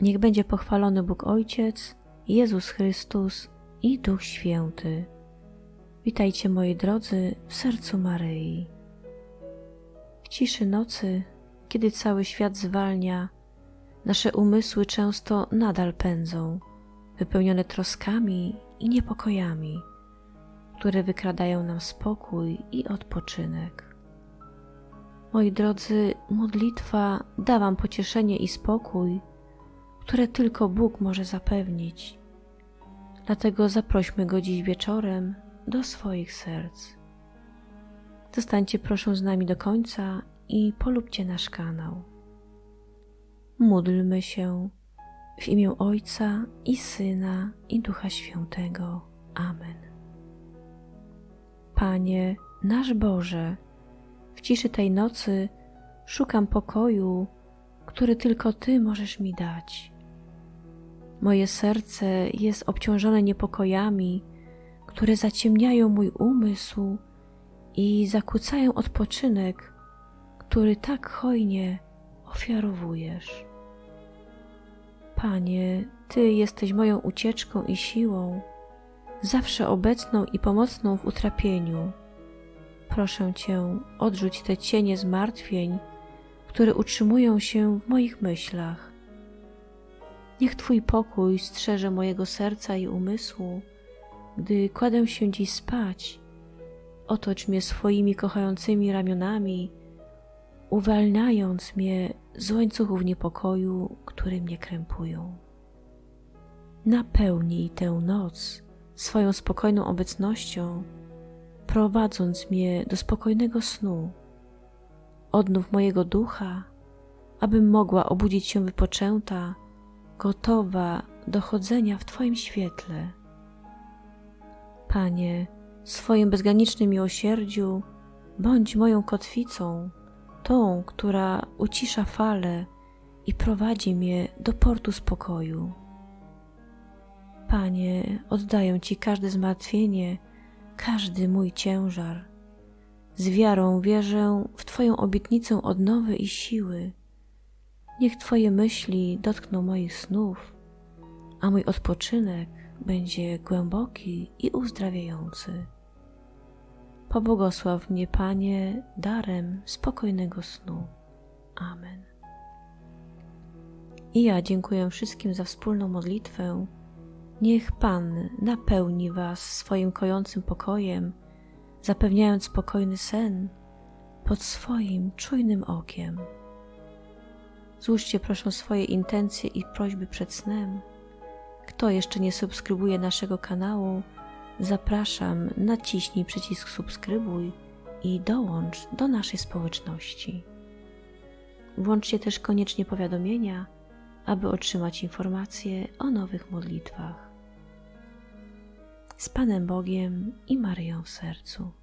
Niech będzie pochwalony Bóg Ojciec, Jezus Chrystus i Duch Święty. Witajcie moi drodzy w sercu Maryi. W ciszy nocy, kiedy cały świat zwalnia, nasze umysły często nadal pędzą, wypełnione troskami i niepokojami, które wykradają nam spokój i odpoczynek. Moi drodzy, modlitwa da Wam pocieszenie i spokój, które tylko Bóg może zapewnić. Dlatego zaprośmy Go dziś wieczorem do swoich serc. Zostańcie proszę z nami do końca i polubcie nasz kanał. Módlmy się w imię Ojca i Syna i Ducha Świętego. Amen. Panie, nasz Boże, w ciszy tej nocy szukam pokoju, który tylko Ty możesz mi dać. Moje serce jest obciążone niepokojami, które zaciemniają mój umysł i zakłócają odpoczynek, który tak hojnie ofiarowujesz. Panie, Ty jesteś moją ucieczką i siłą, zawsze obecną i pomocną w utrapieniu. Proszę Cię, odrzuć te cienie zmartwień, które utrzymują się w moich myślach. Niech Twój pokój strzeże mojego serca i umysłu, gdy kładę się dziś spać. Otocz mnie swoimi kochającymi ramionami, uwalniając mnie z łańcuchów niepokoju, które mnie krępują. Napełnij tę noc swoją spokojną obecnością, prowadząc mnie do spokojnego snu. Odnów mojego ducha, abym mogła obudzić się wypoczęta, gotowa do chodzenia w Twoim świetle. Panie, w swoim bezgranicznym miłosierdziu bądź moją kotwicą, tą, która ucisza fale i prowadzi mnie do portu spokoju. Panie, oddaję Ci każde zmartwienie, każdy mój ciężar. Z wiarą wierzę w Twoją obietnicę odnowy i siły. Niech Twoje myśli dotkną moich snów, a mój odpoczynek będzie głęboki i uzdrawiający. Pobłogosław mnie, Panie, darem spokojnego snu. Amen. I ja dziękuję wszystkim za wspólną modlitwę. Niech Pan napełni Was swoim kojącym pokojem, zapewniając spokojny sen pod swoim czujnym okiem. Złóżcie proszę swoje intencje i prośby przed snem. Kto jeszcze nie subskrybuje naszego kanału, zapraszam, naciśnij przycisk subskrybuj i dołącz do naszej społeczności. Włączcie też koniecznie powiadomienia, aby otrzymać informacje o nowych modlitwach. Z Panem Bogiem i Maryją w sercu.